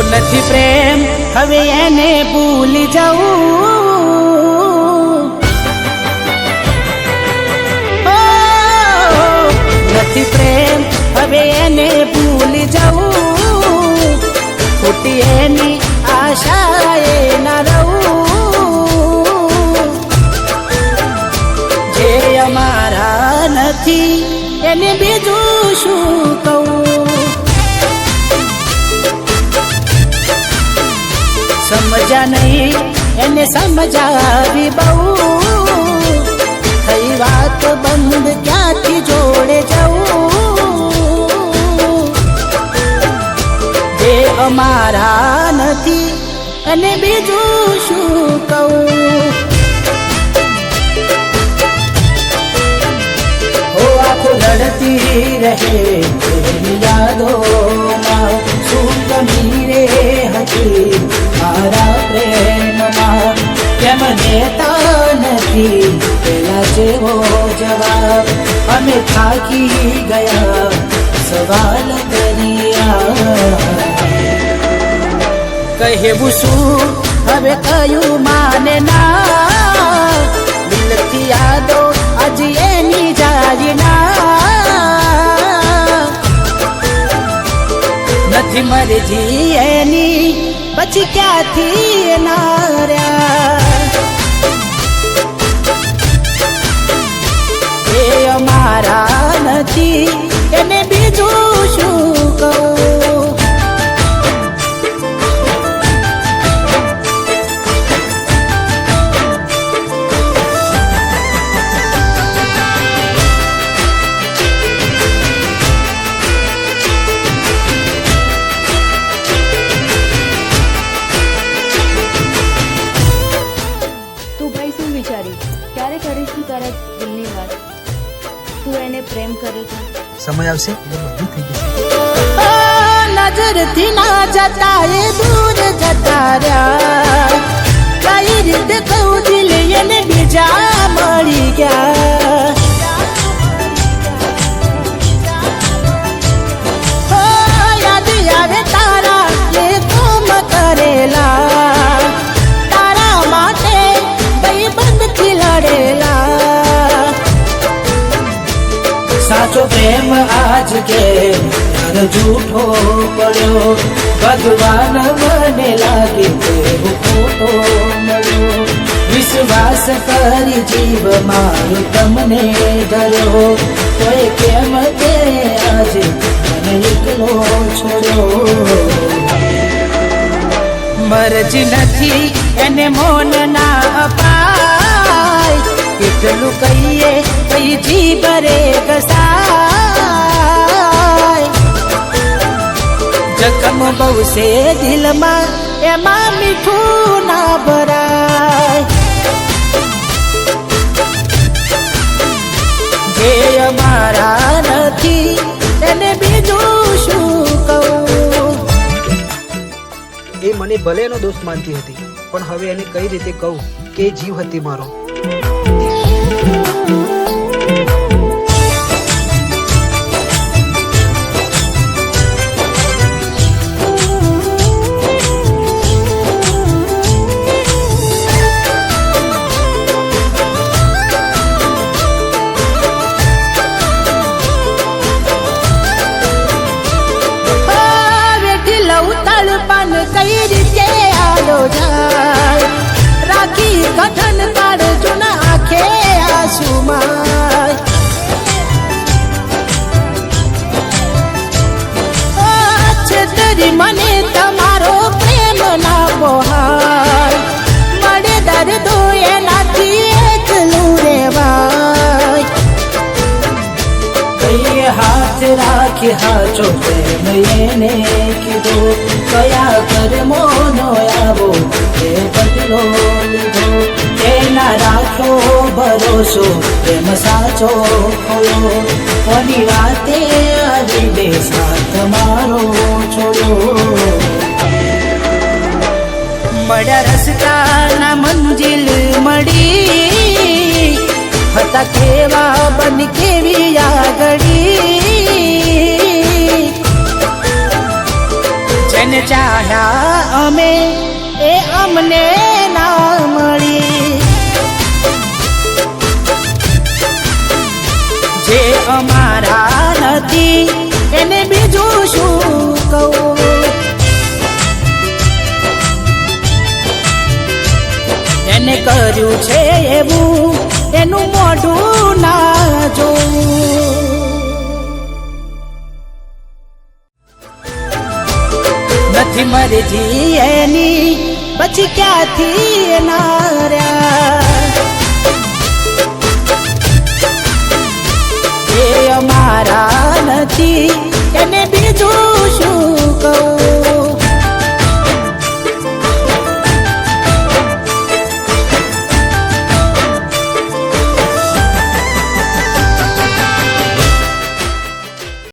નથી પ્રેમ હવે એને ભૂલી ઓ, નથી પ્રેમ હવે એને ભૂલી જવું ખોટી એની આશા એ ના રહું. જે અમારા નથી એને બીજું શું કહું? સમજા નહીં, એને સમજાવી બહુ. થઈ વાત બંધ ક્યાંથી જોડે જવું? જે અમારા નથી, અને બીજું શું કહું? જેવો જવાબ અમે થાકી ગયા સવાલ કર્યા કહેવું શું હવે કયું માને ના દિલથી યાદો હજી એની જાય ના નથી મરજી એની પછી ક્યાંથી ના રહ્યા અમારા નથી એને બીજું શું કહું? તું ભાઈ શું વિચારી? ક્યારે કરીશ તું તારા પ્રેમ કરે છે સમય આવશે? બધું થઈ જશે નજરથી ના જતા એ દૂર જતા રહ્યા. આજ કે યાર જૂઠો પડ્યો. ભગવાન મને લાગે ખોટો વિશ્વાસ કરી જીવ મારું તમને ધર્યો. કોઈ કેમ તે આજે મને એકલો છોડ્યો? મરજી નથી એને મોન ના અપાય. કેટલું કહીએ, કઈ જીભરે કસાય છે દિલમાં, એમાં મીઠું ના ભરાય. જે અમારા નથી એને બીજું શું કહું? એ મને ભલે એનો દોસ્ત માનતી હતી, પણ હવે એને કઈ રીતે કહું કે જીવ હતી મારો? રાખી હાચો પ્રેમ એને કીધો, કયા કર્મોનો આવો એ બદલો લીધો? એના રાખ્યો ભરોસો પ્રેમ સાચો ખોયો કોની વાતે આવી બે સાથ મારો છોડો. મળ્યા રસ્તાના મંજિલ મળી, હતા કેવા બન કેવી આગળી ચાહ્યા અમે, એ અમને ના મળી. જે અમારા નથી, એને બીજું શું કહું? એને કર્યું છે એવું, એનું મોઢું મરજી એની. પછી ક્યાંથી એના